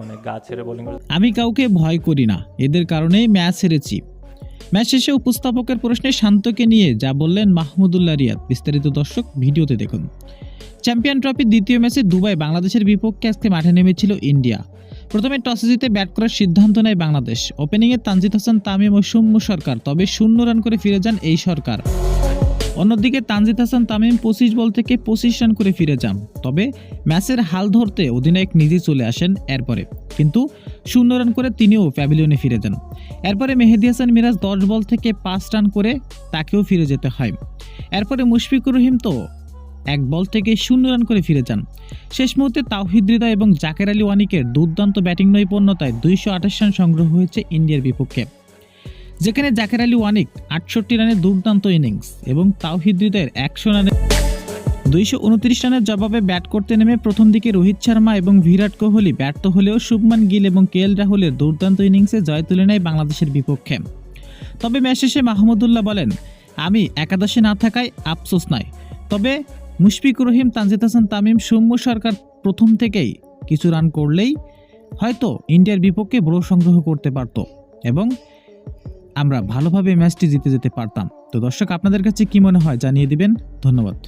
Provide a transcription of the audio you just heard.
মানে গা ছেড়ে বোলিং আমি কাউকে ভয় করি না, এদের কারণেই ম্যাচ হেরেছি। ম্যাচ শেষে উপস্থাপকের প্রশ্নে শান্তকে নিয়ে যা বললেন মাহমুদুল্লাহ রিয়াদ। বিস্তারিত দর্শক ভিডিওতে দেখুন। চ্যাম্পিয়ন ট্রফির দ্বিতীয় ম্যাচে দুবাই বাংলাদেশের বিপক্ষে আজকে মাঠে নেমেছিল ইন্ডিয়া। প্রথমে টসে জিতে ব্যাট করার সিদ্ধান্ত নেয় বাংলাদেশ। ওপেনিংয়ে তানজিদ হাসান, তামিম ও সৌম্য সরকার, তবে শূন্য রান করে ফিরে যান এই সরকার। অন্যদিকে তানজিদ হাসান তামিম পঁচিশ বল থেকে পঁচিশ রান করে ফিরে যান। তবে ম্যাচের হাল ধরতে অধিনায়ক নিজে চলে আসেন এরপরে। কিন্তু শূন্য রান করে তিনিও প্যাভিলিয়নে ফিরে যান। এরপরে মেহেদি হাসান মিরাজ দশ বল থেকে পাঁচ রান করে তাকেও ফিরে যেতে হয়। এরপরে মুশফিকুর রহিম তো এক বল থেকে শূন্য রান করে ফিরে যান। শেষ মুহূর্তে তাওহিদ এবং জাকের আলী ওয়ানিকের দুর্দান্ত ব্যাটিং নৈপুণ্যতায় দুইশো আঠাশ রান সংগ্রহ হয়েছে ইন্ডিয়ার বিপক্ষে। যেখানে জাকের আলী ওয়ানিক আটষট্টি রানের দুর্দান্ত ইনিংস এবং তাওহিদ একশো রানে দুইশো উনত্রিশ রানের জবাবে ব্যাট করতে নেমে প্রথম দিকে রোহিত শর্মা এবং বিরাট কোহলি ব্যর্থ হলেও শুভমান গিল এবং কে এল রাহুলের দুর্দান্ত ইনিংসে জয় তুলে নেয় বাংলাদেশের বিপক্ষে। তবে ম্যাচ শেষে মাহমুদুল্লাহ বলেন, আমি একাদশে না থাকায় আফসোস নয়। তবে মুশফিকুর রহিম, তানজিদ হাসান, তামিম, সৌম্য সরকার প্রথম থেকেই কিছু রান করলেই হয়তো ইন্ডিয়ার বিপক্ষে বড় সংগ্রহ করতে পারত এবং আমরা ভালোভাবে ম্যাচটি জিতে যেতে পারতাম। তো দর্শক, আপনাদের কাছে কি মনে হয় জানিয়ে দিবেন? ধন্যবাদ।